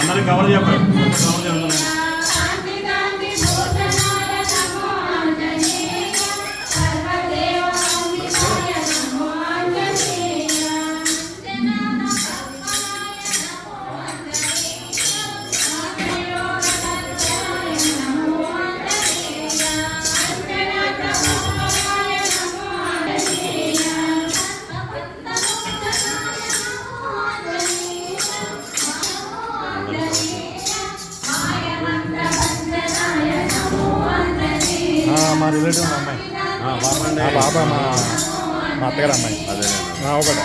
అందరికి కవర్ చెప్పండి కవర్ మా రిలేటివ్ మా అమ్మాయి. బాబా మా మా అత్తగారు అమ్మాయి. అదే ఒకటే.